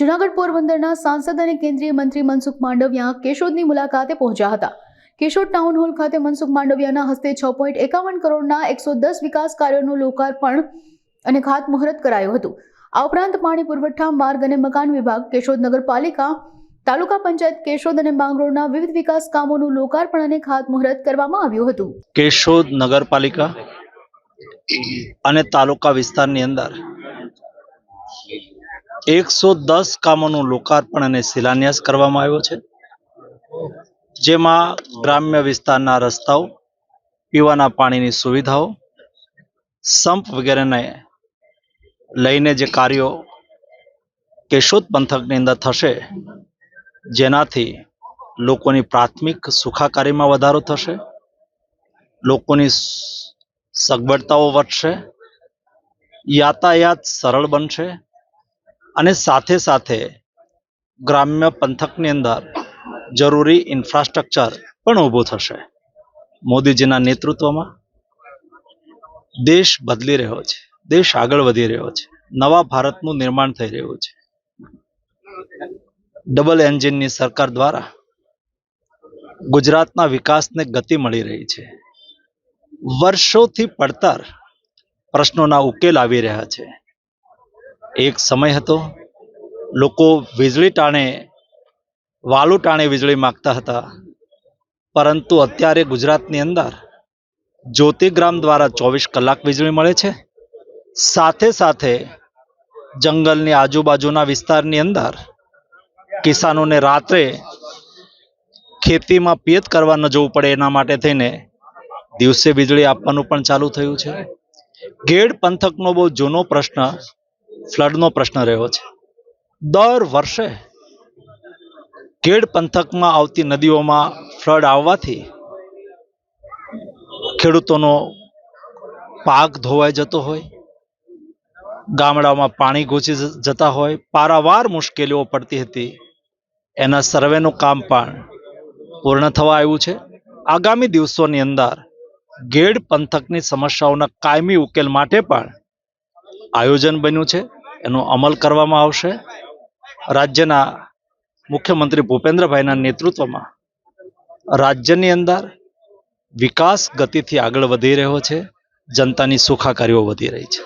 જૂનાગઢ પોરબંદરના સાંસદ અને કેન્દ્રીય મંત્રી મનસુખ માંડવિયા કેશોદની મુલાકાતે પહોંચ્યા હતા. કેશોદ ટાઉન હોલ ખાતે મનસુખ માંડવિયાના હસ્તે છ પોઈન્ટ એકાવન કરોડના એકસો દસ વિકાસ કાર્યોનું લોકાર્પણ અને ખાતમુહૂર્ત કરાયું હતું. આ ઉપરાંત પાણી પુરવઠા, માર્ગ અને મકાન વિભાગ, કેશોદ નગરપાલિકા, તાલુકા પંચાયત કેશોદ અને માંગરોળના વિવિધ વિકાસ કામોનું લોકાર્પણ અને ખાતમુહૂર્ત કરવામાં આવ્યું હતું. કેશોદ નગરપાલિકા અને તાલુકા વિસ્તારની અંદર એકસો દસ કામોનું લોકાર્પણ અને શિલાન્યાસ કરવામાં આવ્યો છે. જેમાં ગ્રામ્ય વિસ્તારના રસ્તાઓ, પીવાના પાણીની સુવિધાઓ, સંપ વગેરેને લઈને જે કાર્યો કેશોદ પંથકની અંદર થશે, જેનાથી લોકોની પ્રાથમિક સુખાકારીમાં વધારો થશે, લોકોની સગવડતાઓ વધશે, યાતાયાત સરળ બનશે અને સાથે સાથે ગ્રામ્ય પંથકની અંદર જરૂરી ઇન્ફ્રાસ્ટ્રક્ચર પણ ઊભું થશે. મોદીજીના નેતૃત્વમાં દેશ બદલી રહ્યો છે. દેશ આગળ વધી રહ્યો છે. નવા ભારતનું નિર્માણ થઈ રહ્યું છે. ડબલ એન્જિનની સરકાર દ્વારા ગુજરાતના વિકાસને ગતિ મળી રહી છે. વર્ષોથી પડતર પ્રશ્નોના ઉકેલ આવી રહ્યા છે. એક સમય હતો. લોકો વીજળી ટાણે, વાલુ ટાણે વીજળી માગતા હતા. પરંતુ અત્યારે ગુજરાતની અંદર જ્યોતિગ્રામ દ્વારા ચોવીસ કલાક વીજળી મળે છે. સાથે સાથે જંગલની આજુબાજુના વિસ્તારની અંદર કિસાનોને રાત્રે ખેતીમાં પિયત કરવા ન જવું પડે એના માટે થઈને દિવસે વીજળી આપવાનું પણ ચાલુ થયું છે. ગેડ પંથકનો બહુ જૂનો પ્રશ્ન ફ્લડનો પ્રશ્ન રહ્યો છે. દર વર્ષે ગેડ પંથકમાં આવતી નદીઓમાં ફ્લડ આવવાથી ખેડૂતોનો પાક ધોવાઈ જતો હોય ગામડામાં પાણી ઘૂસી જતા હોય, પારાવાર મુશ્કેલીઓ પડતી હતી. એના સર્વેનું કામ પણ પૂર્ણ થવા આવ્યું છે. આગામી દિવસોની અંદર ગેડ પંથકની સમસ્યાઓના કાયમી ઉકેલ માટે પણ આયોજન બન્યું છે. એનો અમલ કરવામાં આવશે. રાજ્યના મુખ્યમંત્રી ભૂપેન્દ્રભાઈના નેતૃત્વમાં રાજ્યની અંદર વિકાસ ગતિથી આગળ વધી રહ્યો છે. જનતાની સુખાકારીઓ વધી રહી છે.